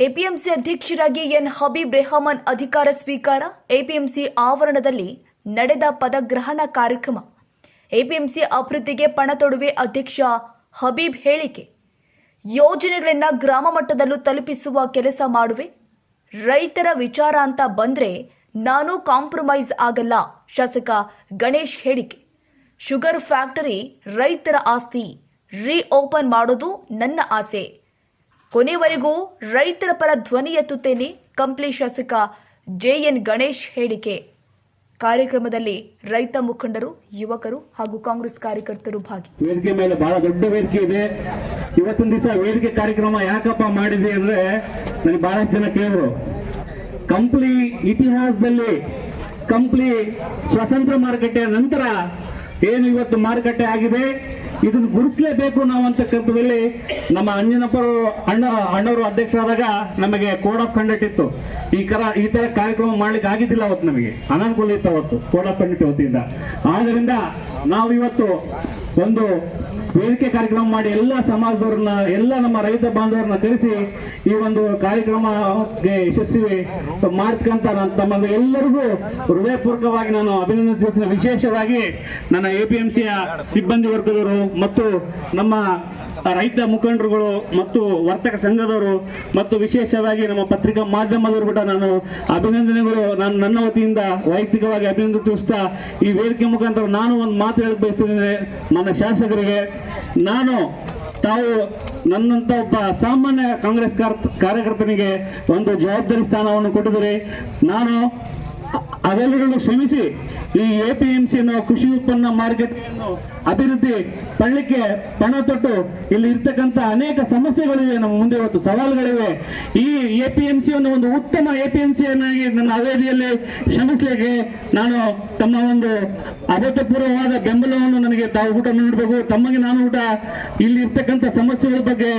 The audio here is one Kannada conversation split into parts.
ಎಪಿಎಂಸಿ ಅಧ್ಯಕ್ಷರಾಗಿ ಎನ್. ಹಬೀಬ್ ರೆಹಮಾನ್ ಅಧಿಕಾರ ಸ್ವೀಕಾರ, ಎಪಿಎಂಸಿ ಆವರಣದಲ್ಲಿ ನಡೆದ ಪದಗ್ರಹಣ ಕಾರ್ಯಕ್ರಮ. ಎಪಿಎಂಸಿ ಅಭಿವೃದ್ಧಿಗೆ ಪಣ ತೊಡುವೆ ಅಧ್ಯಕ್ಷ ಹಬೀಬ್ ಹೇಳಿಕೆ. ಯೋಜನೆಗಳನ್ನು ಗ್ರಾಮ ಮಟ್ಟದಲ್ಲೂ ತಲುಪಿಸುವ ಕೆಲಸ ಮಾಡುವೆ. ರೈತರ ವಿಚಾರ ಅಂತ ಬಂದ್ರೆ ನಾನು ಕಾಂಪ್ರಮೈಸ್ ಆಗಲ್ಲ, ಶಾಸಕ ಗಣೇಶ್ ಹೇಳಿಕೆ. ಶುಗರ್ ಫ್ಯಾಕ್ಟರಿ ರೈತರ ಆಸ್ತಿ, ರೀ ಓಪನ್ ಮಾಡೋದು ನನ್ನ ಆಸೆ. ಕೊನೆವರೆಗೂ ರೈತರ ಪರ ಧ್ವನಿ ಎತ್ತುತ್ತೇನೆ. ಕಂಪ್ಲಿ ಶಾಸಕ ಜೆಎನ್ ಗಣೇಶ್ ಹೇಳಿಕೆ. ಕಾರ್ಯಕ್ರಮದಲ್ಲಿ ರೈತ ಮುಖಂಡರು, ಯುವಕರು ಹಾಗೂ ಕಾಂಗ್ರೆಸ್ ಕಾರ್ಯಕರ್ತರು ಭಾಗಿ. ವೇದಿಕೆ ಮೇಲೆ ಬಹಳ ದೊಡ್ಡ ವೇದಿಕೆ ಇದೆ. ಇವತ್ತಿನ ದಿವಸ ವೇದಿಕೆ ಕಾರ್ಯಕ್ರಮ ಯಾಕಪ್ಪ ಮಾಡಿದೆ ಅಂದ್ರೆ ನನಗೆ ಬಹಳ ಜನ ಕೇಳಿದ್ರು. ಕಂಪ್ಲಿ ಇತಿಹಾಸದಲ್ಲಿ ಕಂಪ್ಲಿ ಸ್ವತಂತ್ರ ಮಾರುಕಟ್ಟೆಯ ನಂತರ ಏನು ಇವತ್ತು ಮಾರುಕಟ್ಟೆ ಆಗಿದೆ? ಇದನ್ನು ಗುರುಸ್ಲೇಬೇಕು ನಾವು ಅಂತಕ್ಕಂಥದ್ದಲ್ಲಿ ನಮ್ಮ ಅಂಜನಪ್ಪರು ಅಣ್ಣ, ಅಣ್ಣವರು ಅಧ್ಯಕ್ಷರಾದಾಗ ನಮಗೆ ಕೋಡ್ ಆಫ್ ಕಂಡಕ್ಟ್ ಇತ್ತು. ಈ ಕರ, ಈ ತರ ಕಾರ್ಯಕ್ರಮ ಮಾಡ್ಲಿಕ್ಕೆ ಆಗಿದ್ದಿಲ್ಲ ಅವತ್ತು ನಮಗೆ. ಅನಾನುಕೂಲ ಇತ್ತು ಅವತ್ತು, ಕೋಡ್ ಆಫ್ ಕಂಡಕ್ಟ್ ವತಿಯಿಂದ ಆದ್ರಿಂದ ನಾವು ಇವತ್ತು ಒಂದು ವೇದಿಕೆ ಕಾರ್ಯಕ್ರಮ ಮಾಡಿ ಎಲ್ಲ ಸಮಾಜದವ್ರನ್ನ, ಎಲ್ಲ ನಮ್ಮ ರೈತ ಬಾಂಧವರನ್ನ ಕರೆಸಿ ಈ ಒಂದು ಕಾರ್ಯಕ್ರಮಕ್ಕೆ ಯಶಸ್ವಿ ಮಾಡ್ತಕ್ಕಂತ ನಾನು ತಮ್ಮ ಎಲ್ಲರಿಗೂ ಹೃದಯಪೂರ್ವಕವಾಗಿ ನಾನು ಅಭಿನಂದಿಸುತ್ತೇನೆ ವಿಶೇಷವಾಗಿ ನನ್ನ ಎಪಿಎಂಸಿಯ ಸಿಬ್ಬಂದಿ ವರ್ಗದವರು ಮತ್ತು ನಮ್ಮ ರೈತ ಮುಖಂಡರುಗಳು ಮತ್ತು ವರ್ತಕ ಸಂಘದವರು ಮತ್ತು ವಿಶೇಷವಾಗಿ ನಮ್ಮ ಪತ್ರಿಕಾ ಮಾಧ್ಯಮದವರು ಕೂಡ ನಾನು ಅಭಿನಂದನೆಗಳು. ನಾನು ನನ್ನ ವತಿಯಿಂದ ವೈಯಕ್ತಿಕವಾಗಿ ಅಭಿನಂದಿಸ್ತಾ ಈ ವೇದಿಕೆ ಮುಖಾಂತರ ನಾನು ಒಂದು ಮಾತು ಹೇಳಕ್ ಬಯಸ್ತಿದ್ದೇನೆ. ನನ್ನ ಶಾಸಕರಿಗೆ, ನಾನು ತಾವು ನನ್ನಂತ ಒಬ್ಬ ಸಾಮಾನ್ಯ ಕಾಂಗ್ರೆಸ್ ಕಾರ್- ಕಾರ್ಯಕರ್ತನಿಗೆ ಒಂದು ಜವಾಬ್ದಾರಿ ಸ್ಥಾನವನ್ನು ಕೊಟ್ಟಿದ್ದೀರಿ. ನಾನು ಅ- ಅವೆಲ್ಲಗಳನ್ನು ಶ್ರಮಿಸಿ ಈ ಎಪಿಎಂಸಿ ಅನ್ನೋ ಕೃಷಿ ಉತ್ಪನ್ನ ಮಾರ್ಕೆಟ್ ಅಭಿವೃದ್ಧಿ ಪಡಲಿಕ್ಕೆ ಪಣ ತೊಟ್ಟು ಇಲ್ಲಿ ಇರ್ತಕ್ಕಂಥ ಅನೇಕ ಸಮಸ್ಯೆಗಳಿವೆ. ನಮ್ಮ ಮುಂದೆ ಇವತ್ತು ಸವಾಲುಗಳಿವೆ. ಈ ಎಪಿಎಂಸಿಯನ್ನು ಒಂದು ಉತ್ತಮ ಎಪಿಎಂಸಿಯನ್ನಾಗಿ ನನ್ನ ಅವಧಿಯಲ್ಲಿ ಶ್ರಮಿಸಲಿಕ್ಕೆ ನಾನು ತಮ್ಮ ಒಂದು ಅಭೂತಪೂರ್ವವಾದ ಬೆಂಬಲವನ್ನು ನನಗೆ ತಾವು ಊಟ ನೀಡಬೇಕು. ತಮಗೆ ನಾನು ಊಟ ಇಲ್ಲಿ ಇರ್ತಕ್ಕಂಥ ಸಮಸ್ಯೆಗಳ ಬಗ್ಗೆ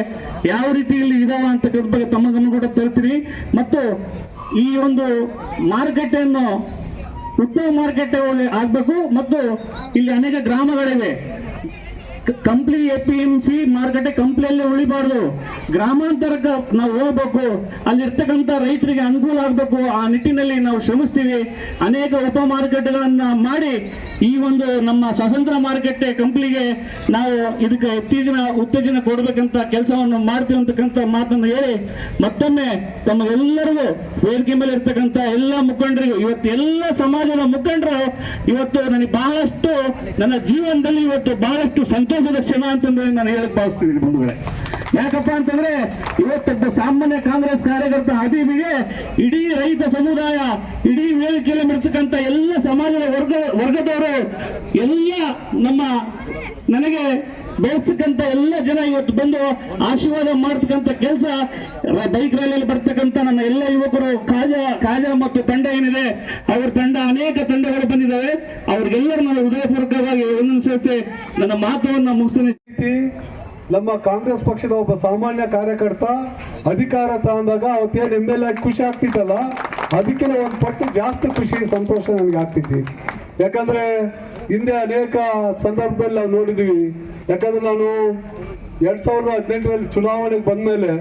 ಯಾವ ರೀತಿ ಇಲ್ಲಿ ಇದಾವ ಅಂತಕ್ಕಂಥ ಬಗ್ಗೆ ತಮ್ಮ ಗಮನ ಕೂಡ ತರ್ತೀನಿ ಮತ್ತು ಈ ಒಂದು ಮಾರುಕಟ್ಟೆಯನ್ನು ಉತ್ತಮ ಮಾರುಕಟ್ಟೆ ಆಗಬೇಕು ಮತ್ತು ಇಲ್ಲಿ ಅನೇಕ ಗ್ರಾಮಗಳಿವೆ. Kampli A P M C ಮಾರುಕಟ್ಟೆ ಕಂಪ್ಲಿಯಲ್ಲಿ ಉಳಿಬಾರ್ದು. ಗ್ರಾಮಾಂತರಕ್ಕೆ ನಾವು ಹೋಗ್ಬೇಕು. ಅಲ್ಲಿರ್ತಕ್ಕಂಥ ರೈತರಿಗೆ ಅನುಕೂಲ ಆಗಬೇಕು. ಆ ನಿಟ್ಟಿನಲ್ಲಿ ನಾವು ಶ್ರಮಿಸ್ತೀವಿ. ಅನೇಕ ಉಪ ಮಾರುಕಟ್ಟೆಗಳನ್ನ ಮಾಡಿ ಈ ಒಂದು ನಮ್ಮ ಸ್ವತಂತ್ರ ಮಾರುಕಟ್ಟೆ ಕಂಪ್ಲಿಗೆ ನಾವು ಇದಕ್ಕೆ ಇತ್ತೀಚಿನ ಉತ್ತೇಜನ ಕೊಡಬೇಕಂತ ಕೆಲಸವನ್ನು ಮಾಡ್ತೀವಿ ಅಂತಕ್ಕಂಥ ಮಾತನ್ನು ಹೇಳಿ ಮತ್ತೊಮ್ಮೆ ತಮ್ಮ ಎಲ್ಲರಿಗೂ ವೇದಿಕೆ ಮೇಲೆ ಇರ್ತಕ್ಕಂಥ ಎಲ್ಲ ಮುಖಂಡರಿಗೂ, ಇವತ್ತು ಎಲ್ಲ ಸಮಾಜದ ಮುಖಂಡರು, ಇವತ್ತು ನನಗೆ ಬಹಳಷ್ಟು ನನ್ನ ಜೀವನದಲ್ಲಿ ಇವತ್ತು ಬಹಳಷ್ಟು ಸಂತೋಷದ ಕ್ಷಣ ಅಂತಂದ್ರೆ ನಾನು ಹೇಳಕ್ ಭಾವಿಸ್ತಿದ್ದೀನಿ ಬಂಧುಗಳೇ. ಯಾಕಪ್ಪ ಅಂತಂದ್ರೆ ಇವತ್ತೊಬ್ಬ ಸಾಮಾನ್ಯ ಕಾಂಗ್ರೆಸ್ ಕಾರ್ಯಕರ್ತ ಹಬೀಬಿಗೆ ಇಡೀ ರೈತ ಸಮುದಾಯ, ಇಡೀ ವೇದಿಕೆಯಲ್ಲಿ ಇರ್ತಕ್ಕಂಥ ಎಲ್ಲ ಸಮಾಜದ ವರ್ಗ, ವರ್ಗದವರು ಎಲ್ಲ ನಮ್ಮ ನನಗೆ ಬಯಸ್ತಕ್ಕಂಥ ಎಲ್ಲ ಜನ ಇವತ್ತು ಬಂದು ಆಶೀರ್ವಾದ ಮಾಡ್ತಕ್ಕಂಥ ಕೆಲಸ ಬೈಕ್ ರ್ಯಾಲಿಯಲ್ಲಿ ಬರ್ತಕ್ಕಂಥ ನನ್ನ ಎಲ್ಲ ಯುವಕರು, ಕಾಜಾ ಕಾಜಾ ಮತ್ತು ತಂಡ ಏನಿದೆ, ಅವ್ರ ತಂಡ ಅನೇಕ ತಂಡಗಳು ಬಂದಿದ್ದಾವೆ. ಅವ್ರಿಗೆಲ್ಲರೂ ನಾನು ಹೃದಯಪೂರ್ವಕವಾಗಿ ಒಂದೊಂದು ನನ್ನ ಮಾತುವನ್ನು ಮುಗಿಸ್ತೀನಿ. ನಮ್ಮ ಕಾಂಗ್ರೆಸ್ ಪಕ್ಷದ ಒಬ್ಬ ಸಾಮಾನ್ಯ ಕಾರ್ಯಕರ್ತ ಅಧಿಕಾರ ತಗೊಂಡಾಗ ಅವತ್ತೇನು ಎಂ ಎಲ್ ಆಗಿ ಖುಷಿ ಆಗ್ತಿತ್ತಲ್ಲ? ಅದಕ್ಕಿಂತ ಒಂದು ಪಟ್ಟು ಜಾಸ್ತಿ ಖುಷಿ, ಸಂತೋಷ ನನಗೆ ಆಗ್ತಿತ್ತು. ಯಾಕಂದ್ರೆ ಹಿಂದೆ ಅನೇಕ ಸಂದರ್ಭದಲ್ಲಿ ನಾವು ನೋಡಿದ್ವಿ. ಯಾಕಂದ್ರೆ ನಾನು ಎರಡ್ ಸಾವಿರದ ಹದಿನೆಂಟರಲ್ಲಿ ಚುನಾವಣೆಗೆ ಬಂದ್ಮೇಲೆ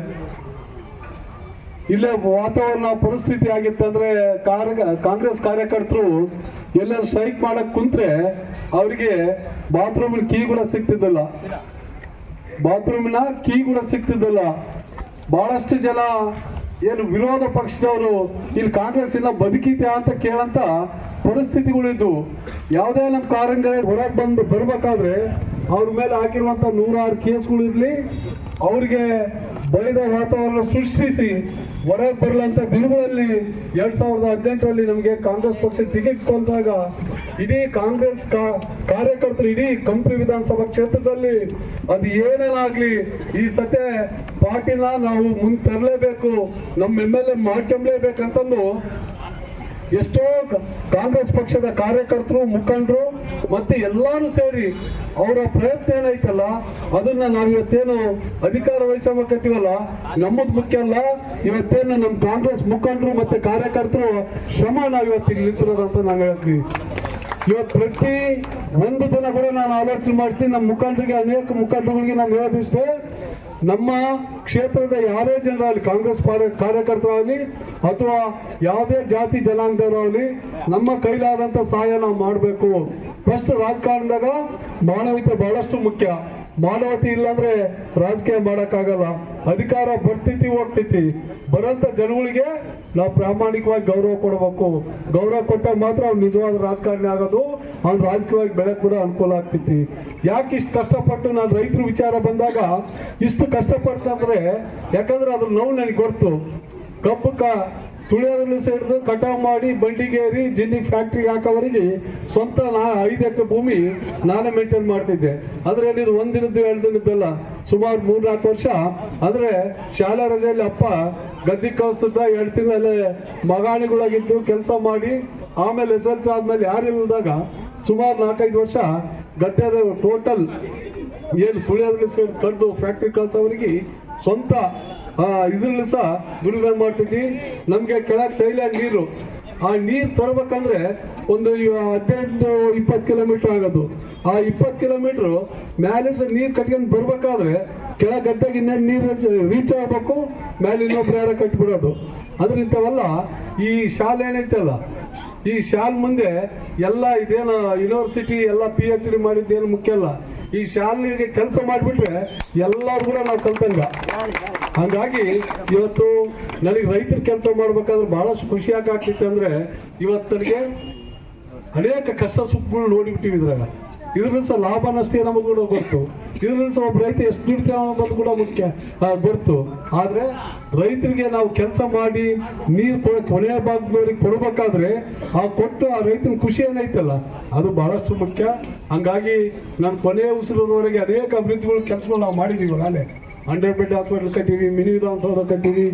ಇಲ್ಲೇ ವಾತಾವರಣ ಪರಿಸ್ಥಿತಿ ಆಗಿತ್ತಂದ್ರೆ ಕಾಂಗ್ರೆಸ್ ಕಾರ್ಯಕರ್ತರು ಎಲ್ಲರೂ ಸ್ಟ್ರೈಕ್ ಮಾಡಕ್ ಕುಂತ್ರೆ ಅವರಿಗೆ ಬಾತ್ರೂಮ್ ಕೀ ಕೂಡ ಸಿಗ್ತಿದ್ದಿಲ್ಲ. ಬಾತ್ರೂಮಿನ ಕೀ ಕೂಡ ಸಿಗ್ತಿದ್ದಿಲ್ಲ. ಬಹಳಷ್ಟು ಜನ ಏನು ವಿರೋಧ ಪಕ್ಷದವರು, ಇಲ್ಲಿ ಕಾಂಗ್ರೆಸ್ ಇಲ್ಲ ಬದುಕಿದ್ಯಾ ಅಂತ ಕೇಳಂತ ಪರಿಸ್ಥಿತಿಗಳಿದ್ವು ಯಾವುದೇ ನಮ್ಮ ಕಾರಂಗ ಹೊರಗೆ ಬಂದು ಬರಬೇಕಾದ್ರೆ ಅವ್ರ ಮೇಲೆ ಹಾಕಿರುವಂಥ ನೂರಾರು ಕೇಸ್ಗಳಿರಲಿ ಅವ್ರಿಗೆ ಬಯದ ವಾತಾವರಣ ಸೃಷ್ಟಿಸಿ ಹೊರಗೆ ಬರಲಂತ ದಿನಗಳಲ್ಲಿ ಎರಡು ಸಾವಿರದ ಹದಿನೆಂಟರಲ್ಲಿ ನಮಗೆ ಕಾಂಗ್ರೆಸ್ ಪಕ್ಷ ಟಿಕೆಟ್ ಕೊಲ್ದಾಗ ಇಡೀ ಕಾಂಗ್ರೆಸ್ ಕಾ- ಕಾರ್ಯಕರ್ತರು ಇಡೀ ಕಂಪ್ಲಿ ವಿಧಾನಸಭಾ ಕ್ಷೇತ್ರದಲ್ಲಿ ಅದು ಏನೇನಾಗಲಿ ಈ ಸತೆ ಪಾರ್ಟಿನ ನಾವು ಮುಂದೆ ತರಲೇಬೇಕು, ನಮ್ಮ ಎಂ ಎಲ್ ಎ ಮಾಡ್ಕೊಂಬ್ಲೇಬೇಕಂತಂದು ಎಷ್ಟೋ ಕಾಂಗ್ರೆಸ್ ಪಕ್ಷದ ಕಾರ್ಯಕರ್ತರು, ಮುಖಂಡರು, ಮತ್ತೆ ಎಲ್ಲರೂ ಸೇರಿ ಅವರ ಪ್ರಯತ್ನ ಏನೈತಲ್ಲ, ಅದನ್ನ ನಾವು ಇವತ್ತೇನು ಅಧಿಕಾರ ವಹಿಸಬೇಕತ್ತೀವಲ್ಲ, ನಮ್ಮದು ಮುಖ್ಯ ಅಲ್ಲ, ಇವತ್ತೇನು ನಮ್ಮ ಕಾಂಗ್ರೆಸ್ ಮುಖಂಡರು ಮತ್ತೆ ಕಾರ್ಯಕರ್ತರು ಶ್ರಮ ನಾವು ಇವತ್ತು ನಿಂತಿರೋದಂತ ನಾವು ಹೇಳ್ತೀವಿ. ಇವತ್ತು ಪ್ರತಿ ಒಂದು ದಿನ ಕೂಡ ನಾನು ಆಲೋಚನೆ ಮಾಡ್ತೀನಿ ನಮ್ಮ ಮುಖಂಡರಿಗೆ, ಅನೇಕ ಮುಖಂಡರುಗಳಿಗೆ ನಾನು ಹೇಳೋದಿಷ್ಟೇ ನಮ್ಮ ಕ್ಷೇತ್ರದ ಯಾರೇ ಜನರಾಗಲಿ, ಕಾಂಗ್ರೆಸ್ ಕಾರ್ಯಕರ್ತರಾಗಲಿ, ಅಥವಾ ಯಾವುದೇ ಜಾತಿ ಜನಾಂಗದವರಾಗಲಿ, ನಮ್ಮ ಕೈಲಾದಂಥ ಸಹಾಯ ನಾವು ಮಾಡಬೇಕು. ಫಸ್ಟ್ ರಾಜಕಾರಣದಾಗ ಮಾನವೀಯತೆ ಬಹಳಷ್ಟು ಮುಖ್ಯ. ಮಾನವತೆ ಇಲ್ಲಾಂದ್ರೆ ರಾಜಕೀಯ ಮಾಡೋಕ್ಕಾಗಲ್ಲ. ಅಧಿಕಾರ ಬರ್ತೈತಿ ಹೋಗ್ತೈತಿ ಬರೋಂಥ ಜನಗಳಿಗೆ ನಾವು ಪ್ರಾಮಾಣಿಕವಾಗಿ ಗೌರವ ಕೊಡಬೇಕು. ಗೌರವ ಕೊಟ್ಟಾಗ ಮಾತ್ರ ಅವ್ನು ನಿಜವಾದ ರಾಜಕಾರಣಿ ಆಗೋದು. ಅವ್ನು ರಾಜಕೀಯವಾಗಿ ಬೆಳೆ ಕೂಡ ಅನುಕೂಲ ಆಗ್ತೈತಿ. ಯಾಕೆ ಇಷ್ಟು ಕಷ್ಟಪಟ್ಟು ನಾನು ರೈತರ ವಿಚಾರ ಬಂದಾಗ ಇಷ್ಟು ಕಷ್ಟಪಡ್ತಂದ್ರೆ ಯಾಕಂದ್ರೆ ಅದ್ರ ನೋವು ನನಗೆ ಗೊತ್ತು. ಕಬ್ಬು ಕ ತುಳಿಯೋದ್ರಲ್ಲಿ ಸೇರಿದು ಕಟಾವು ಮಾಡಿ ಬಂಡಿಗೇರಿ ಜಿನ್ನಿ ಫ್ಯಾಕ್ಟ್ರಿಗೆ ಹಾಕೋವರೆಗೆ ಸ್ವಂತ ನಾ ಐದು ಎಕರೆ ಭೂಮಿ ನಾನೇ ಮೇಂಟೈನ್ ಮಾಡ್ತಿದ್ದೆ. ಅಂದ್ರೆ ಇದು ಒಂದಿನದ್ದು, ಎರಡು ದಿನದ್ದಲ್ಲ, ಸುಮಾರು ಮೂರ್ನಾಲ್ಕು ವರ್ಷ. ಅಂದ್ರೆ ಶಾಲಾ ರಜೆಯಲ್ಲಿ ಅಪ್ಪ ಗದ್ದೆ ಕಳಿಸ್ತಿದ್ದ ಎರಡು ತಿಂಗಳಲ್ಲೇ ಮಗಾಣಿಗಳಾಗಿದ್ದು ಕೆಲಸ ಮಾಡಿ, ಆಮೇಲೆ ಎಸ್ ಎಲ್ ಸಿ ಆದ್ಮೇಲೆ ಯಾರು ಇಲ್ಲದಾಗ ಸುಮಾರು ನಾಲ್ಕೈದು ವರ್ಷ ಗದ್ದೆದ ಟೋಟಲ್ ಏನು ತುಳಿಯೋದ್ರಲ್ಲಿ ಕರೆದು ಫ್ಯಾಕ್ಟ್ರಿ ಕಳ್ಸೋವ್ರಿಗೆ ಸ್ವಂತ ಇದ್ರಲ್ಲಿ ಸಹ ದುಡಿಮೆ ಮಾಡ್ತಿದ್ವಿ. ನಮಗೆ ಕೆಳಗೆ ತೈಲ ನೀರು, ಆ ನೀರು ತರಬೇಕಂದ್ರೆ ಒಂದು ಹದಿನೆಂಟು ಇಪ್ಪತ್ತು ಕಿಲೋಮೀಟರ್ ಆಗೋದು. ಆ ಇಪ್ಪತ್ತು ಕಿಲೋಮೀಟ್ರು ಮ್ಯಾಲೇಜ್ ನೀರು ಕಟ್ಕೊಂಡು ಬರ್ಬೇಕಾದ್ರೆ ಕೆಳ ಗದ್ದೆಗೆ ಇನ್ನೇನು ನೀರು ರೀಚ್ ಆಗ್ಬೇಕು, ಮೇಲೆ ಇನ್ನೊಬ್ರು ಯಾರ ಕಟ್ಬಿಡೋದು ಅದ್ರ ಇಂಥವೆಲ್ಲ, ಈ ಶಾಲೆ ಏನೈತಲ್ಲ, ಈ ಶಾಲ್ ಮುಂದೆ ಎಲ್ಲ ಇದೇನು ಯೂನಿವರ್ಸಿಟಿ ಎಲ್ಲ ಪಿ ಎಚ್ ಡಿ ಮಾಡಿದ್ದೇನು ಮುಖ್ಯ ಅಲ್ಲ. ಈ ಶಾಲೆಗೆ ಕೆಲಸ ಮಾಡಿಬಿಟ್ರೆ ಎಲ್ಲರೂ ಕೂಡ ನಾವು ಕಲ್ತಂಗ. ಹಂಗಾಗಿ ಇವತ್ತು ನನಗೆ ರೈತರ ಕೆಲಸ ಮಾಡ್ಬೇಕಾದ್ರೆ ಬಹಳಷ್ಟು ಖುಷಿ ಯಾಕೆ ಆಗ್ತಿತ್ತು ಅಂದ್ರೆ ಇವತ್ತು ನನಗೆ ಅನೇಕ ಕಷ್ಟ ಸುಖಗಳು ನೋಡಿಬಿಟ್ಟಿವಿ ಇದ್ರಾಗ. ಇದ್ರಲ್ಲಿ ಸಹ ಲಾಭ ನಷ್ಟ ನಮಗೆ ಗೊತ್ತು ಇದ್ರಲ್ಲಿ ಸಹ ಒಬ್ಬ ರೈತ ಎಷ್ಟು ದುಡಿತಾವ ಅನ್ನೋದು ಕೂಡ ಮುಖ್ಯ. ಗೊತ್ತು ಆದರೆ ರೈತರಿಗೆ ನಾವು ಕೆಲಸ ಮಾಡಿ ನೀರು ಕೊನೆಯ ಭಾಗದವ್ರಿಗೆ ಕೊಡಬೇಕಾದ್ರೆ ಆ ಕೊಟ್ಟು ಆ ರೈತನ ಖುಷಿ ಏನೈತಲ್ಲ? ಅದು ಬಹಳಷ್ಟು ಮುಖ್ಯ. ಹಂಗಾಗಿ ನಾನು ಕೊನೆಯ ಉಸಿರುವವರೆಗೆ ಅನೇಕ ಅಭಿವೃದ್ಧಿಗಳು ಕೆಲಸಗಳು ನಾವು ಮಾಡಿದ್ದೀವಿ ನಾಳೆ. ಹಂಡ್ರೆಡ್ ಬೆಡ್ ಹಾಸ್ಪಿಟಲ್ ಕಟ್ಟಿವಿ ಮಿನಿ ವಿಧಾನಸೌಧ ಕಟ್ಟೀವಿ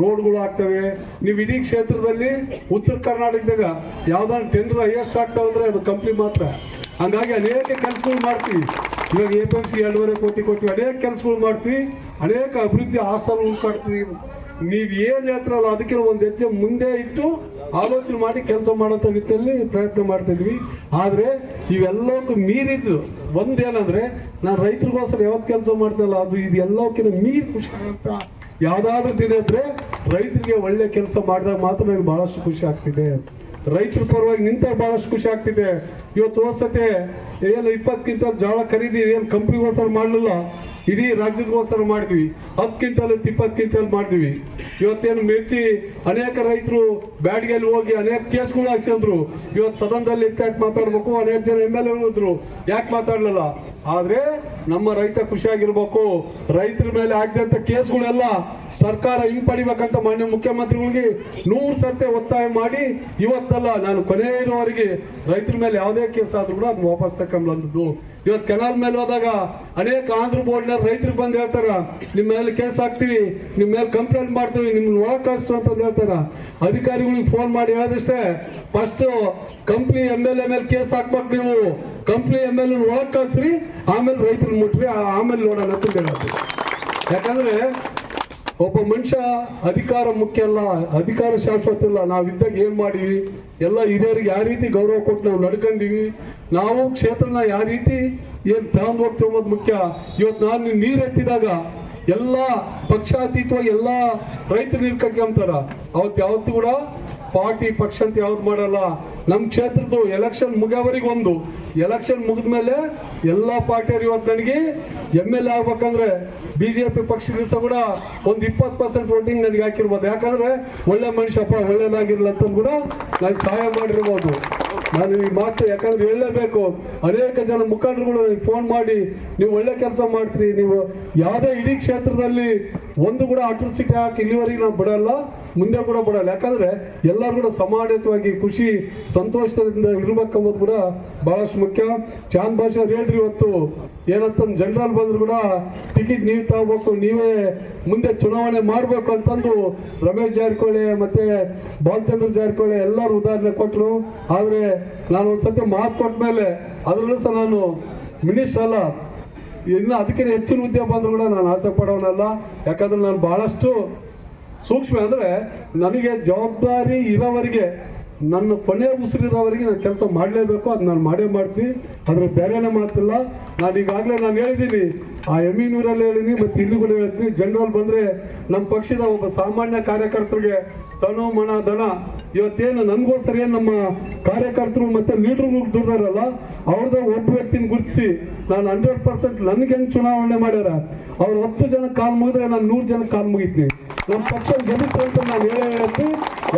ರೋಡ್ಗಳು ಆಗ್ತವೆ. ನೀವು ಇಡೀ ಕ್ಷೇತ್ರದಲ್ಲಿ ಉತ್ತರ ಕರ್ನಾಟಕದಾಗ ಯಾವ್ದಾದ್ರು ಟೆಂಡರ್ ಹೈಯೆಸ್ಟ್ ಆಗ್ತಾವ ಅಂದರೆ ಅದು ಕಂಪ್ನಿ ಮಾತ್ರ. ಹಂಗಾಗಿ ಅನೇಕ ಕೆಲಸಗಳು ಮಾಡ್ತೀವಿ. ಇವಾಗ ಎ ಪಿ ಎಂ ಸಿ ಎರಡೂವರೆ ಕೋಟಿ ಕೊಟ್ಟಿವಿ ಅನೇಕ ಕೆಲಸಗಳು ಮಾಡ್ತೀವಿ. ಅನೇಕ ಅಭಿವೃದ್ಧಿ ಹಾಸ್ಟೆಲ್ಗಳು ಕಟ್ತೀವಿ. ನೀವು ಏನು ಹೇಳ್ತಾರಲ್ಲ ಅದಕ್ಕೆ ಒಂದು ಹೆಜ್ಜೆ ಮುಂದೆ ಇಟ್ಟು ಆಲೋಚನೆ ಮಾಡಿ ಕೆಲಸ ಮಾಡೋಂಥ ನಿಟ್ಟಿನಲ್ಲಿ ಪ್ರಯತ್ನ ಮಾಡ್ತಿದ್ವಿ ಆದರೆ ಇವೆಲ್ಲಕ್ಕೂ ಮೀರಿದ್ದು ಒಂದೇನಂದ್ರೆ ನಾನು ರೈತರಿಗೋಸ್ಕರ ಯಾವತ್ತು ಕೆಲಸ ಮಾಡ್ತಲ್ಲ ಅದು ಇದು ಎಲ್ಲಕ್ಕಿಂತ ಮೀರಿ ಖುಷಿ ಆಗಂತ ಯಾವ್ದಾದ್ರು ದಿನ ಇದ್ರೆ ರೈತರಿಗೆ ಒಳ್ಳೆ ಕೆಲಸ ಮಾಡಿದಾಗ ಮಾತ್ರ ನನಗೆ ಬಹಳಷ್ಟು ಖುಷಿ ಆಗ್ತಿದೆ ರೈತರ ಪರವಾಗಿ ನಿಂತಾಗ ಬಹಳಷ್ಟು ಖುಷಿ ಆಗ್ತಿದೆ. ಇವತ್ತು ಹೊಸತೆ ಏನು ಇಪ್ಪತ್ತು ಕ್ವಿಂಟಲ್ ಜೋಳ ಖರೀದಿ, ಏನು ಕಂಪ್ನಿಗೋಸ್ಕರ ಮಾಡಲಿಲ್ಲ, ಇಡೀ ರಾಜ್ಯದಗೋಸ್ಕರ ಮಾಡಿದ್ವಿ. ಹತ್ತು ಕ್ವಿಂಟಲ್ ಇಪ್ಪತ್ತು ಕ್ವಿಂಟಲ್ ಮಾಡಿದ್ವಿ. ಇವತ್ತೇನು ಮಿರ್ಚಿ ಅನೇಕ ರೈತರು ಬ್ಯಾಡ್ಗೆಲ್ಲಿ ಹೋಗಿ ಅನೇಕ ಕೇಸ್ಗಳು ಹಾಕ್ಸಿದ್ರು. ಇವತ್ತು ಸದನದಲ್ಲಿ ಯಾಕೆ ಮಾತಾಡ್ಬೇಕು, ಅನೇಕ ಜನ ಎಂ ಎಲ್ ಎ ಇದ್ರು. ಯಾಕೆ ಮಾತಾಡ್ಲಿಲ್ಲ? ಆದ್ರೆ ನಮ್ಮ ರೈತ ಖುಷಿಯಾಗಿರ್ಬೇಕು ರೈತರ ಮೇಲೆ ಆಗಿದಂತ ಕೇಸ್ಗಳೆಲ್ಲ ಸರ್ಕಾರ ಹಿಂಪಡಿಬೇಕಂತ ಮಾನ್ಯ ಮುಖ್ಯಮಂತ್ರಿಗಳಿಗೆ ನೂರು ಸರ್ತೆ ಒತ್ತಾಯ ಮಾಡಿ ಇವತ್ತಲ್ಲ ನಾನು ಕೊನೆ ಇರುವವರೆಗೆ ರೈತರ ಮೇಲೆ ಯಾವುದೇ ಕೇಸ್ ಆದ್ರೂ ಕೂಡ ಅದನ್ನ ವಾಪಸ್ ತಕೊಂಬಂದದ್ದು ಇವತ್ತು ಕೆನಾಲ್ ಮೇಲೆ ಹೋದಾಗ ಅನೇಕ ಆಂಧ್ರ ಬೋರ್ಡ್ನ ರೈತರು ಬಂದು ಹೇಳ್ತಾರ, ನಿಮ್ಮ ಮೇಲೆ ಕೇಸ್ ಹಾಕ್ತೀವಿ, ನಿಮ್ಮ ಮೇಲೆ ಕಂಪ್ಲೇಂಟ್ ಮಾಡ್ತೀವಿ, ನಿಮ್ಮನ್ನ ಒಳಗೆ ಕಳಿಸ್ತು ಅಂತ ಹೇಳ್ತಾರ. ಅಧಿಕಾರಿಗಳಿಗೆ ಫೋನ್ ಮಾಡಿ ಹೇಳಿದಷ್ಟೇ, first Kampli M L A ಮೇಲೆ ಕೇಸ್ ಹಾಕ್ಬೇಕು ನೀವು. ಕಂಪ್ನಿ ಎಂ ಎಲ್ ಒಳಗೆ ಕಳಿಸ್ರಿ ಆಮೇಲೆ ರೈತರು ಮುಟ್ರಿ ಆಮೇಲೆ ನೋಡೋಣ ಅಂತ ಹೇಳೋದು ಯಾಕಂದ್ರೆ ಒಬ್ಬ ಮನುಷ್ಯ ಅಧಿಕಾರ ಮುಖ್ಯ ಅಲ್ಲ, ಅಧಿಕಾರ ಶಾಶ್ವತ ಇಲ್ಲ, ನಾವಿದ್ದಾಗ ಏನು ಮಾಡಿವಿ? ಎಲ್ಲ ಹಿರಿಯರಿಗೆ ಯಾವ ರೀತಿ ಗೌರವ ಕೊಟ್ಟು ನಾವು ನಡ್ಕೊಂಡಿವಿ ನಾವು ಕ್ಷೇತ್ರನ ಯಾವ ರೀತಿ ಏನು ತಗೊಂಡು ಹೋಗ್ತೀವಿ ಮುಖ್ಯ? ಇವತ್ತು ನಾನು ನೀರು ಎತ್ತಿದಾಗ ಎಲ್ಲ ಪಕ್ಷಾತೀತವಾಗಿ ಎಲ್ಲ ರೈತರು ನೀರು ಕಟ್ಕೊಂತಾರ. ಅವತ್ತು ಯಾವತ್ತು ಕೂಡ ಪಾರ್ಟಿ ಪಕ್ಷ ಅಂತ ಯಾವ್ದು ಮಾಡಲ್ಲ. ನಮ್ಮ ಕ್ಷೇತ್ರದ್ದು ಎಲೆಕ್ಷನ್ ಮುಗಿಯವರೆಗೆ ಒಂದು ಎಲೆಕ್ಷನ್ ಮುಗಿದ ಮೇಲೆ ಎಲ್ಲಾ ಪಾರ್ಟಿಯವರು ಇವತ್ತು ನನಗೆ ಎಂ ಎಲ್ ಎ ಆಗ್ಬೇಕಂದ್ರೆ ಬಿಜೆಪಿ ಪಕ್ಷದ ಸಹ ಕೂಡ ಒಂದು ಇಪ್ಪತ್ತು ಪರ್ಸೆಂಟ್ ವೋಟಿಂಗ್ ನನಗೆ ಹಾಕಿರ್ಬೋದು. ಯಾಕಂದ್ರೆ ಒಳ್ಳೆ ಮನುಷ್ಯಪ್ಪ ಆಗಿರಲ್ಲ ಅಂತಂದು ಕೂಡ ನನಗೆ ಸಹಾಯ ಮಾಡಿರ್ಬೋದು. ನಾನು ಈ ಮಾತು ಯಾಕಂದ್ರೆ ಹೇಳಲೇಬೇಕು. ಅನೇಕ ಜನ ಮುಖಂಡರುಗಳು ಫೋನ್ ಮಾಡಿ, ನೀವು ಒಳ್ಳೆ ಕೆಲಸ ಮಾಡ್ತೀರಿ. ನೀವು ಯಾವುದೇ ಇಡೀ ಕ್ಷೇತ್ರದಲ್ಲಿ ಒಂದು ಕೂಡ ಅಟ್ರಸಿಟಿ ಹಾಕಿ ಇಲ್ಲಿವರೆಗೆ ನಾವು ಬಿಡಲ್ಲ, ಮುಂದೆ ಕೂಡ ಬಿಡಲ್ಲ. ಯಾಕಂದ್ರೆ ಎಲ್ಲರೂ ಕೂಡ ಸಮಾನತವಾಗಿ ಖುಷಿ, ಸಂತೋಷದಿಂದ ಇರ್ಬೇಕಂಬುದು ಕೂಡ ಬಹಳಷ್ಟು ಮುಖ್ಯ. ಚಾಂದ್ ಭಾಷೆ ಹೇಳಿದ್ರಿ ಇವತ್ತು ಏನಂತಂದು ಜನರಲ್ ಬಂದ್ರು ಕೂಡ ಟಿಕೆಟ್ ನೀವು ತಗೋಬೇಕು, ನೀವೇ ಮುಂದೆ ಚುನಾವಣೆ ಮಾಡಬೇಕು ಅಂತಂದು ರಮೇಶ್ ಜಾರಕಿಹೊಳಿ ಮತ್ತೆ ಬಾಲಚಂದ್ರ ಜಾರಕಿಹೊಳಿ ಎಲ್ಲರೂ ಉದಾಹರಣೆ ಕೊಟ್ಟರು ಆದರೆ ನಾನು ಒಂದ್ಸತಿ ಮಾತು ಕೊಟ್ಟ ಮೇಲೆ ಅದರಲ್ಲೂ ಸಹ ನಾನು ಮಿನಿಸ್ಟರ್ ಅಲ್ಲ ಇನ್ನು ಅದಕ್ಕೆ ಹೆಚ್ಚಿನ ಹುದ್ದೆ ಬಂದ್ರು ಕೂಡ ನಾನು ಆಸೆ ಪಡೋನಲ್ಲ. ಯಾಕಂದ್ರೆ ನಾನು ಬಹಳಷ್ಟು ಸೂಕ್ಷ್ಮ ಅಂದ್ರೆ ನನಗೆ ಜವಾಬ್ದಾರಿ ಇರೋವರಿಗೆ, ನನ್ನ ಕೊನೆ ಉಸಿರಿರೋವರೆಗೆ ನಾನು ಕೆಲಸ ಮಾಡಲೇಬೇಕು, ಅದು ನಾನು ಮಾಡೇ ಮಾಡ್ತೀನಿ. ಅದ್ರ ಬೇರೆನೇ ಮಾತಿಲ್ಲ. ನಾನು ಈಗಾಗಲೇ ನಾನು ಹೇಳಿದ್ದೀನಿ, ಆ ಎಮ್ಮಿನೂರಲ್ಲಿ ಹೇಳಿದ್ದೀನಿ, ಮತ್ತು ಇಲ್ಲಿ ಕೂಡ ಹೇಳ್ತೀನಿ. ಜನರಲ್ ಬಂದರೆ ನಮ್ಮ ಪಕ್ಷದ ಒಬ್ಬ ಸಾಮಾನ್ಯ ಕಾರ್ಯಕರ್ತರಿಗೆ ತನು ಮನ ಧನ ಇವತ್ತೇನು ನನಗೋಸ್ಕರ ಏನು ನಮ್ಮ ಕಾರ್ಯಕರ್ತರು ಮತ್ತು ಲೀಡ್ರುಗಳು ದುಡ್ದಾರಲ್ಲ ಅವ್ರದ್ದು ಒಬ್ಬ ವ್ಯಕ್ತಿನ ಗುರುತಿಸಿ ನಾನು ಹಂಡ್ರೆಡ್ ಪರ್ಸೆಂಟ್ ನನಗೆ ಹೆಂಗೆ ಚುನಾವಣೆ ಮಾಡ್ಯಾರ. ಅವ್ರು ಹತ್ತು ಜನ ಕಾಲ್ ಮುಗಿದ್ರೆ ನಾನು ನೂರು ಜನ ಕಾಲ್ ಮುಗಿತೀನಿ. ನಮ್ಮ ಪಕ್ಷ ಗೆಲ್ಲಿತ್ತು ಅಂತ ನಾನು ಹೇಳೇ ಹೇಳ್ತು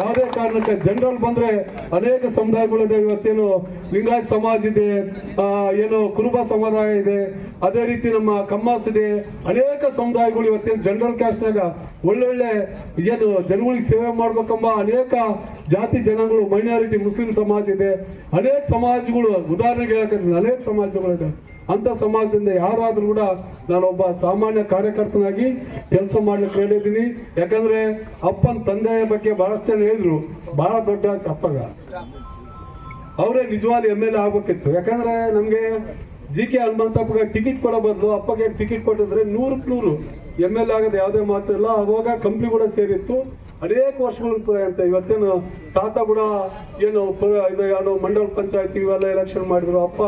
ಯಾವುದೇ ಕಾರಣಕ್ಕೆ ಜನರಲ್ ಬಂದ್ರೆ ಅನೇಕ ಸಮುದಾಯಗಳಿದೆ, ಇವತ್ತೇನು ಲಿಂಗಾಯತ್ ಸಮಾಜ ಇದೆ ಏನು ಕುರುಬ ಸಮುದಾಯ ಇದೆ ಅದೇ ರೀತಿ ನಮ್ಮ ಕಮ್ಮಾಸ್ ಇದೆ. ಅನೇಕ ಸಮುದಾಯಗಳು ಇವತ್ತೇನು ಜನರಲ್ ಕ್ಯಾಸ್ಟ್ನಾಗ ಒಳ್ಳೊಳ್ಳೆ ಏನು ಜನಗಳಿಗೆ ಸೇವೆ ಮಾಡ್ಬೇಕಂಬ ಅನೇಕ ಜಾತಿ ಜನಗಳು ಮೈನಾರಿಟಿ ಮುಸ್ಲಿಂ ಸಮಾಜ ಇದೆ. ಅನೇಕ ಸಮಾಜಗಳು, ಉದಾಹರಣೆಗೆ ಹೇಳಕ್ಕೆ ಅನೇಕ ಸಮಾಜಗಳಿದೆ. ಅಂತ ಸಮಾಜದಿಂದ ಯಾರಾದ್ರೂ ಕೂಡ ನಾನೊಬ್ಬ ಸಾಮಾನ್ಯ ಕಾರ್ಯಕರ್ತನಾಗಿ ಕೆಲಸ ಮಾಡ್ಲಿಕ್ಕೆ ಹೇಳಿದ್ದೀನಿ. ಯಾಕಂದ್ರೆ ಅಪ್ಪನ ತಂದೆಯ ಬಗ್ಗೆ ಬಹಳಷ್ಟು ಜನ ಹೇಳಿದ್ರು. ಬಹಳ ದೊಡ್ಡ ಅಪ್ಪಗ. ಅವರೇ ನಿಜವಾದ ಎಂ ಎಲ್ ಎ ಆಗ್ಬೇಕಿತ್ತು. ಯಾಕಂದ್ರೆ ನಮ್ಗೆ ಜಿ ಕೆ ಹನುಮಂತಪ್ಪಗೆ ಟಿಕೆಟ್ ಕೊಡೋ ಬದಲು ಅಪ್ಪಗೆ ಟಿಕೆಟ್ ಕೊಟ್ಟಿದ್ರೆ ನೂರಕ್ಕೆ ನೂರು ಎಂ ಎಲ್ ಆಗೋದು ಯಾವುದೇ ಮಾತಿಲ್ಲ, ಅವಾಗ ಕಂಪ್ನಿ ಕೂಡ ಸೇರಿತ್ತು. ಅನೇಕ ವರ್ಷಗಳ ಅಂತ. ಇವತ್ತೇನು ತಾತ ಕೂಡ ಏನು ಇದು ಏನು ಮಂಡಲ ಪಂಚಾಯತಿ ಇವೆಲ್ಲ ಎಲೆಕ್ಷನ್ ಮಾಡಿದ್ರು. ಅಪ್ಪ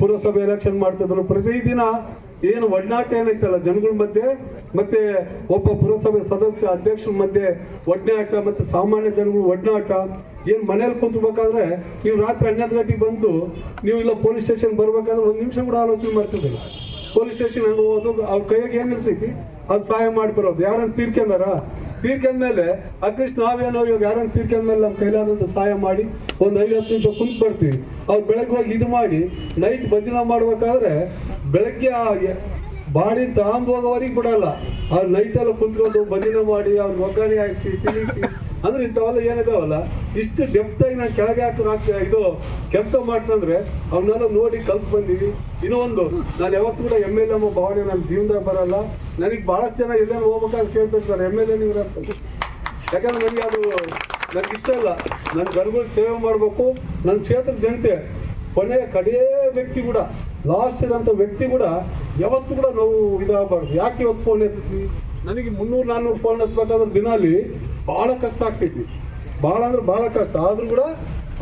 ಪುರಸಭೆ ಎಲೆಕ್ಷನ್ ಮಾಡ್ತಿದ್ರು. ಪ್ರತಿದಿನ ಏನು ಒಡನಾಟ ಏನೈತಲ್ಲ ಜನಗಳ ಮಧ್ಯೆ, ಮತ್ತೆ ಒಬ್ಬ ಪುರಸಭೆ ಸದಸ್ಯ ಅಧ್ಯಕ್ಷರ ಮಧ್ಯೆ ಒಡನಾಟ, ಮತ್ತೆ ಸಾಮಾನ್ಯ ಜನಗಳು ಒಡನಾಟ, ಏನು ಮನೇಲಿ ಕುಂತ್ಬೇಕಾದ್ರೆ ನೀವು ರಾತ್ರಿ ಹನ್ನೊಂದು ಗಂಟೆಗೆ ಬಂದು ನೀವು ಇಲ್ಲ ಪೊಲೀಸ್ ಸ್ಟೇಷನ್ ಬರ್ಬೇಕಾದ್ರೆ ಒಂದು ನಿಮಿಷ ಕೂಡ ಆಲೋಚನೆ ಮಾಡ್ತಿದ್ದಿಲ್ಲ ಪೊಲೀಸ್ ಸ್ಟೇಷನ್ ಹಂಗ ಹೋಗೋದು, ಅವ್ರ ಕೈಯಾಗ ಏನಿರ್ತೈತಿ, ಅದು ಸಹಾಯ ಮಾಡಿ ಬರೋದು. ಯಾರನ್ನ ತೀರ್ಕೊಂಡಾರ? ತೀರ್ಕೊಂಡ್ಮೇಲೆ ಅಟ್ಲೀಸ್ಟ್ ನಾವೇನೋ ಇವಾಗ ಯಾರನ್ನ ತೀರ್ಕೊಂಡ್ಮೇಲೆ ನಮ್ಮ ಕೈಲಾದಂತ ಸಹಾಯ ಮಾಡಿ ಒಂದು ಐವತ್ತು ನಿಮಿಷ ಕುಂತ್ ಬರ್ತೀವಿ. ಅವ್ರು ಬೆಳಗ್ಗೆ ಹೋಗಿ ಇದು ಮಾಡಿ ನೈಟ್ ಭಜನ ಮಾಡ್ಬೇಕಾದ್ರೆ ಬೆಳಗ್ಗೆ ಹಾಗೆ ಬಾಡಿ ತಗೊಂಡ್ ಹೋಗೋವರೆಗೆ ಬಿಡಲ್ಲ. ಅವ್ರು ನೈಟ್ ಎಲ್ಲ ಕುಂತ್ಕೊಂಡು ಭಜನೆ ಮಾಡಿ ಅವ್ರ ಒಗ್ಗರಣೆ ಹಾಕ್ಸಿ, ತಿನ್ನಿಸಿ. ಅಂದ್ರೆ ಇಂಥವೆಲ್ಲ ಏನಿದಾವಲ್ಲ, ಇಷ್ಟು ಆಗಿ ನಾನು ಕೆಳಗೆ ಹಾಕಿ ರಾಜ ಇದು ಕೆಲಸ ಮಾಡ್ತಂದ್ರೆ ಅವನ್ನೆಲ್ಲ ನೋಡಿ ಕಲ್ತ್ ಬಂದೀವಿ ಇನ್ನೊಂದು, ನಾನು ಯಾವತ್ತೂ ಕೂಡ ಎಂ ಎಲ್ ಎಂ ಭಾವನೆ ನನ್ನ ಜೀವನದಾಗ ಬರಲ್ಲ. ನನಗೆ ಬಹಳಷ್ಟು ಜನ ಎಲ್ಲೇನು ಹೋಗ್ಬೇಕಂತ ಕೇಳ್ತಾರೆ ಸರ್ ಎಂ ಎಲ್ ಎ ನೀವು ಯಾಕಂದ್ರೆ ನನಗೆ ಅದು ನನಗೆ ಇಷ್ಟ ಇಲ್ಲ. ನನ್ನ ಜನಗಳು ಸೇವೆ ಮಾಡಬೇಕು. ನನ್ನ ಕ್ಷೇತ್ರದ ಜನತೆ, ಕೊನೆಯ ಕಡೆಯ ವ್ಯಕ್ತಿ ಕೂಡ ಲಾಸ್ಟ್ ಇರೋಂಥ ವ್ಯಕ್ತಿ ಕೂಡ ಯಾವತ್ತೂ ಕೂಡ ನಾವು ಇದಾಗಬಾರ್ದು. ಯಾಕೆ ಇವತ್ತು ಫೋನ್ ಎತ್ತೀವಿ ನನಗೆ ಮುನ್ನೂರು ನಾನ್ನೂರು ಫೋನ್ ಎತ್ತಬೇಕಾದ್ರೆ ದಿನಾಲಿ ಭಾಳ ಕಷ್ಟ ಆಗ್ತೈತಿ. ಭಾಳ ಅಂದ್ರೆ ಭಾಳ ಕಷ್ಟ. ಆದರೂ ಕೂಡ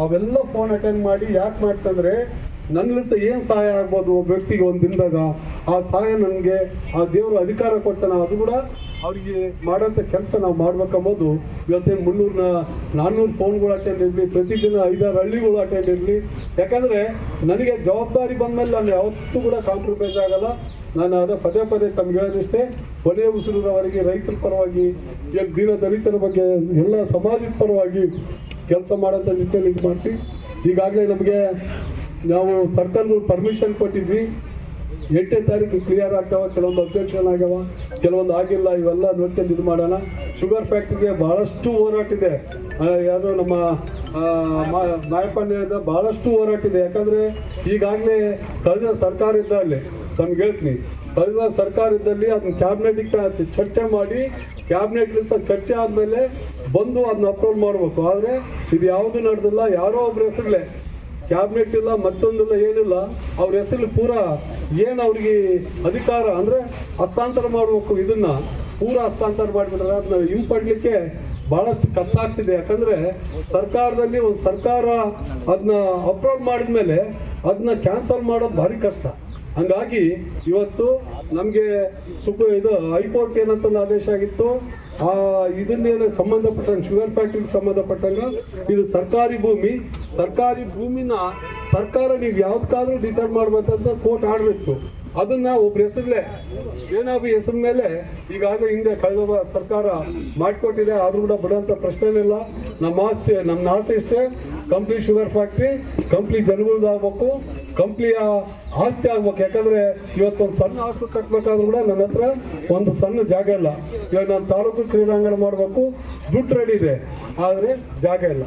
ಅವೆಲ್ಲ ಫೋನ್ ಅಟೆಂಡ್ ಮಾಡಿ ಯಾಕೆ ಮಾಡ್ತಂದ್ರೆ ನನ್ನಲ್ಲಿ ಸಹ ಏನು ಸಹಾಯ ಆಗ್ಬೋದು ಒಬ್ಬ ವ್ಯಕ್ತಿಗೆ ಒಂದು ದಿನದಾಗ? ಆ ಸಹಾಯ ನನಗೆ, ಆ ದೇವರು ಅಧಿಕಾರ ಕೊಟ್ಟನ ಅದು ಕೂಡ ಅವರಿಗೆ ಮಾಡೋಂಥ ಕೆಲಸ ನಾವು ಮಾಡ್ಬೇಕಂಬೋದು ಇವತ್ತೇನು ಮುನ್ನೂರನ್ನ ನಾನ್ನೂರು ಫೋನ್ಗಳು ಅಟೆಂಡ್ ಇರಲಿ, ಪ್ರತಿದಿನ ಐದಾರು ಹಳ್ಳಿಗಳು ಅಟೆಂಡ್ ಇರಲಿ. ಯಾಕಂದರೆ ನನಗೆ ಜವಾಬ್ದಾರಿ ಬಂದಮೇಲೆ ನಾನು ಯಾವತ್ತೂ ಕೂಡ ಕಾಂಪ್ರಮೈಸ್ ಆಗಲ್ಲ. ನಾನು ಅದೇ ಪದೇ ಪದೇ ತಮ್ಗೆ ಹೇಳಿದಷ್ಟೇ ಒಲೆ ಉಸಿರಿನವರೆಗೆ ರೈತರ ಪರವಾಗಿ ದೀನ ದಲಿತರ ಬಗ್ಗೆ ಎಲ್ಲ ಸಮಾಜದ ಪರವಾಗಿ ಕೆಲಸ ಮಾಡೋಂಥ ನಿಟ್ಟಿನಲ್ಲಿ ಇದು ಮಾಡ್ತೀವಿ. ಈಗಾಗಲೇ ನಮಗೆ ನಾವು ಸರ್ಕಾರಗಳು ಪರ್ಮಿಷನ್ ಕೊಟ್ಟಿದ್ವಿ. ಎಂಟನೇ ತಾರೀಕು ಕ್ಲಿಯರ್ ಆಗ್ತಾವ ಕೆಲವೊಂದು ಅಬ್ಜೆಕ್ಷನ್ ಆಗ್ಯಾವ ಕೆಲವೊಂದು ಆಗಿಲ್ಲ ಇವೆಲ್ಲ ನೋಡ್ಕೊಂಡು ಇದು ಮಾಡೋಣ. ಶುಗರ್ ಫ್ಯಾಕ್ಟ್ರಿಗೆ ಭಾಳಷ್ಟು ಹೋರಾಟಿದೆ ಯಾರು ನಮ್ಮ ಆ, ಮಾ- ಮಾಯಪ್ಪಣ್ಯದ ಭಾಳಷ್ಟು ಹೋರಾಟಿದೆ ಯಾಕಂದರೆ ಈಗಾಗಲೇ ಕಳೆದ ಸರ್ಕಾರ ಇದ್ದಲ್ಲಿ ತಮ್ಗೆ ಹೇಳ್ತೀನಿ ಕಳೆದ ಸರ್ಕಾರದಲ್ಲಿ ಅದನ್ನ ಕ್ಯಾಬಿನೆಟ್ಗೆ ಚರ್ಚೆ ಮಾಡಿ, ಕ್ಯಾಬಿನೆಟ್ ಚರ್ಚೆ ಆದಮೇಲೆ ಬಂದು ಅದನ್ನ ಅಪ್ರೂವ್ ಮಾಡಬೇಕು. ಆದರೆ ಇದು ಯಾವುದು ನಡೆದಿಲ್ಲ, ಯಾರೋ ಒಬ್ರ ಹೆಸರಲ್ಲೇ. ಕ್ಯಾಬಿನೆಟ್ ಇಲ್ಲ ಮತ್ತೊಂದಿಲ್ಲ ಏನಿಲ್ಲ. ಅವ್ರ ಹೆಸರು ಪೂರ ಏನು ಅವ್ರಿಗೆ ಅಧಿಕಾರ ಅಂದರೆ ಹಸ್ತಾಂತರ ಮಾಡಬೇಕು ಇದನ್ನ. ಪೂರ ಹಸ್ತಾಂತರ ಮಾಡಿಬಿಟ್ರೆ ಅದನ್ನ ಹಿಂಪಡ್ಲಿಕ್ಕೆ ಭಾಳಷ್ಟು ಕಷ್ಟ ಆಗ್ತಿದೆ. ಯಾಕಂದರೆ ಸರ್ಕಾರದಲ್ಲಿ ಒಂದು ಸರ್ಕಾರ ಅದನ್ನ ಅಪ್ರೂವ್ ಮಾಡಿದ್ಮೇಲೆ ಅದನ್ನ ಕ್ಯಾನ್ಸಲ್ ಮಾಡೋದು ಭಾರಿ ಕಷ್ಟ. ಹಂಗಾಗಿ ಇವತ್ತು ನಮಗೆ ಸುಪ್ರೀ ಇದು ಹೈಕೋರ್ಟ್ ಏನಂತಂದು ಆದೇಶ ಆಗಿತ್ತು. ಆ ಇದನ್ನೇನು ಸಂಬಂಧಪಟ್ಟಂಗೆ, ಶುಗರ್ ಫ್ಯಾಕ್ಟ್ರಿಗೆ ಸಂಬಂಧಪಟ್ಟಂಗ, ಇದು ಸರ್ಕಾರಿ ಭೂಮಿ, ಸರ್ಕಾರಿ ಭೂಮಿನ ಸರ್ಕಾರ ನೀವು ಯಾವ್ದಕ್ಕಾದ್ರೂ ಡಿಸೈಡ್ ಮಾಡ್ಬೇಕಂತ ಕೋರ್ಟ್ ಆರ್ಡರ್ ಅದನ್ನ ಒಬ್ರ ಹೆಸರಲ್ಲೇ ಏನಾದ್ರು ಹೆಸರ ಮೇಲೆ ಈಗಾಗಲೇ ಹಿಂದೆ ಕಳೆದ ಸರ್ಕಾರ ಮಾಡಿಕೊಟ್ಟಿದೆ, ಆದ್ರೂ ಕೂಡ ಬಿಡುವಂಥ ಪ್ರಶ್ನೆ ಇಲ್ಲ ನಮ್ಮ ಆಸೆ ನಮ್ಮ ಆಸೆ ಇಷ್ಟೇ. ಕಂಪ್ಲಿ ಶುಗರ್ ಫ್ಯಾಕ್ಟ್ರಿ ಕಂಪ್ಲಿ ಜನಗಳದಾಗಬೇಕು ಕಂಪ್ನಿಯ ಆಸ್ತಿ ಆಗ್ಬೇಕು. ಯಾಕಂದ್ರೆ ಇವತ್ತೊಂದು ಸಣ್ಣ ಹಾಸ್ಪಿಟಲ್ ಕಟ್ಬೇಕಾದ್ರೂ ಕೂಡ ನನ್ನ ಹತ್ರ ಒಂದು ಸಣ್ಣ ಜಾಗ ಇಲ್ಲ. ಇವಾಗ ನಾನು ತಾಲೂಕು ಕ್ರೀಡಾಂಗಣ ಮಾಡಬೇಕು. ದುಡ್ಡು ರೆಡಿ ಇದೆ. ಆದರೆ ಜಾಗ ಇಲ್ಲ.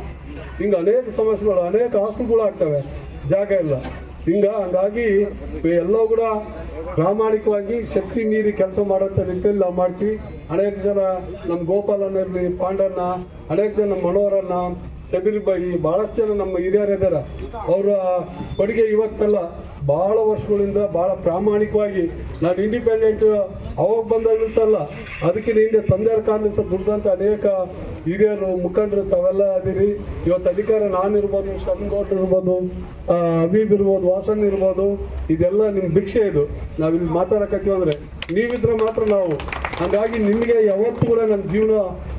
ಹಿಂಗೆ ಅನೇಕ ಸಮಸ್ಯೆಗಳು, ಅನೇಕ ಹಾಸ್ಪಿಟ್ಲ್ಗಳು ಆಗ್ತವೆ. ಜಾಗ ಇಲ್ಲ. ಹಿಂಗ ಹಂಗಾಗಿ ಎಲ್ಲವೂ ಕೂಡ ಪ್ರಾಮಾಣಿಕವಾಗಿ ಶಕ್ತಿ ಮೀರಿ ಕೆಲಸ ಮಾಡೋಂಥ ನಿಟ್ಟಿನಲ್ಲಿ ನಾವು ಮಾಡ್ತೀವಿ. ಅನೇಕ ಜನ ನಮ್ಮ ಗೋಪಾಲನ್ನ ಇರಲಿ ಪಾಂಡನ್ನ ಅನೇಕ ಜನ ನಮ್ಮ ಮನೋಹರನ್ನ ಶಬೀರ್ ಬಾಯಿ ಬಹಳಷ್ಟು ಜನ ನಮ್ಮ ಹಿರಿಯರು ಇದಾರ. ಅವರ ಕೊಡುಗೆ ಇವತ್ತಲ್ಲ. ಬಹಳ ವರ್ಷಗಳಿಂದ ಬಹಳ ಪ್ರಾಮಾಣಿಕವಾಗಿ ನಾನು ಇಂಡಿಪೆಂಡೆಂಟ್ ಅವಾಗ ಬಂದಾಗಲೂ ಸಲ್ಲ ಅದಕ್ಕಿಂತ ಹಿಂದೆ ತಂದೆಯ ಕಾಲದಲ್ಲಿ ಸಹ ದುಡ್ದಂತ ಅನೇಕ ಹಿರಿಯರು, ಮುಖಂಡರು, ತಾವೆಲ್ಲ ಅದಿರಿ ಇವತ್ತು ಅಧಿಕಾರ ನಾನಿರ್ಬೋದು ಶಮ್ಗೌಡ್ರು ಇರ್ಬೋದು ಅಬೀಬ್ ಇರ್ಬೋದು, ವಾಸಣ್ಣ ಇರ್ಬೋದು. ಇದೆಲ್ಲ ನಿಮ್ಮ ಭಿಕ್ಷೆ ಇದು. ನಾವಿಲ್ಲಿ ಮಾತಾಡಕತ್ತೀವಿ ಅಂದ್ರೆ ನೀವಿದ್ರೆ ಮಾತ್ರ ನಾವು. ಹಾಗಾಗಿ ನಿಮಗೆ ಯಾವತ್ತೂ ಕೂಡ ನನ್ನ ಜೀವನ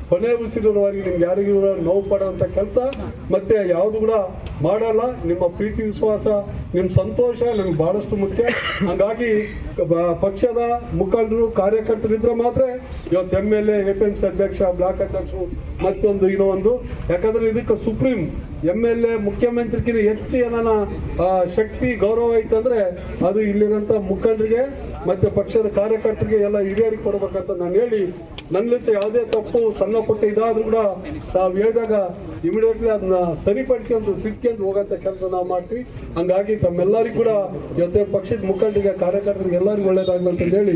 ಕೊನೆ ಉಸಿರೋವರೆಗೆ ನಿಮ್ಗೆ ಯಾರಿಗೂ ಕೂಡ ನೋವು ಪಡೋವಂಥ ಕೆಲಸ, ಮತ್ತೆ ಯಾವುದು ಕೂಡ ಮಾಡಲ್ಲ. ನಿಮ್ಮ ಪ್ರೀತಿ, ವಿಶ್ವಾಸ ನಿಮ್ಮ ಸಂತೋಷ ನಮ್ಗೆ ಬಹಳಷ್ಟು ಮುಖ್ಯ. ಹಾಗಾಗಿ ಪಕ್ಷದ ಮುಖಂಡರು, ಕಾರ್ಯಕರ್ತರು ಇದ್ರೆ ಮಾತ್ರ ಇವತ್ತು M L A P M C ಅಧ್ಯಕ್ಷ, ಬ್ಲಾಕ್ ಅಧ್ಯಕ್ಷರು, ಮತ್ತೊಂದು ಇನ್ನೂ ಒಂದು ಯಾಕಂದ್ರೆ ಇದಕ್ಕೆ ಸುಪ್ರೀಂ ಎಂ ಎಲ್ ಎ ಮುಖ್ಯಮಂತ್ರಿಗಿಂತ ಹೆಚ್ಚು ಏನಾನ ಶಕ್ತಿ, ಗೌರವ ಐತಂದ್ರೆ ಅದು ಇಲ್ಲಿರೋಂಥ ಮುಖಂಡರಿಗೆ, ಮತ್ತೆ ಪಕ್ಷದ ಕಾರ್ಯಕರ್ತರಿಗೆ ಎಲ್ಲ ಹಿರಿಯರಿಗೆ ಕೊಡ್ಬೇಕಂತ ನಾನು ಹೇಳಿ ನನ್ನ ಯಾವುದೇ ತಪ್ಪು, ಸಣ್ಣ ಪುಟ್ಟ ಇದಾದ್ರೂ ಕೂಡ ತಾವು ಹೇಳಿದಾಗ ಇಮಿಡಿಯೇಟ್ಲಿ ಅದನ್ನ ಸರಿಪಡಿಸಿ ಅಂತ ತಿಕ್ಕೆಂದು ಹೋಗಂತ ಕೆಲಸ ನಾವು ಮಾಡ್ತೀವಿ. ಹಂಗಾಗಿ ತಮ್ಮೆಲ್ಲರಿಗೂ ಕೂಡ ಇವತ್ತೇ ಪಕ್ಷದ ಮುಖಂಡರಿಗೆ ಕಾರ್ಯಕರ್ತರಿಗೆ ಎಲ್ಲರಿಗೂ ಒಳ್ಳೇದಾಗಲಿ ಅಂತ ಹೇಳಿ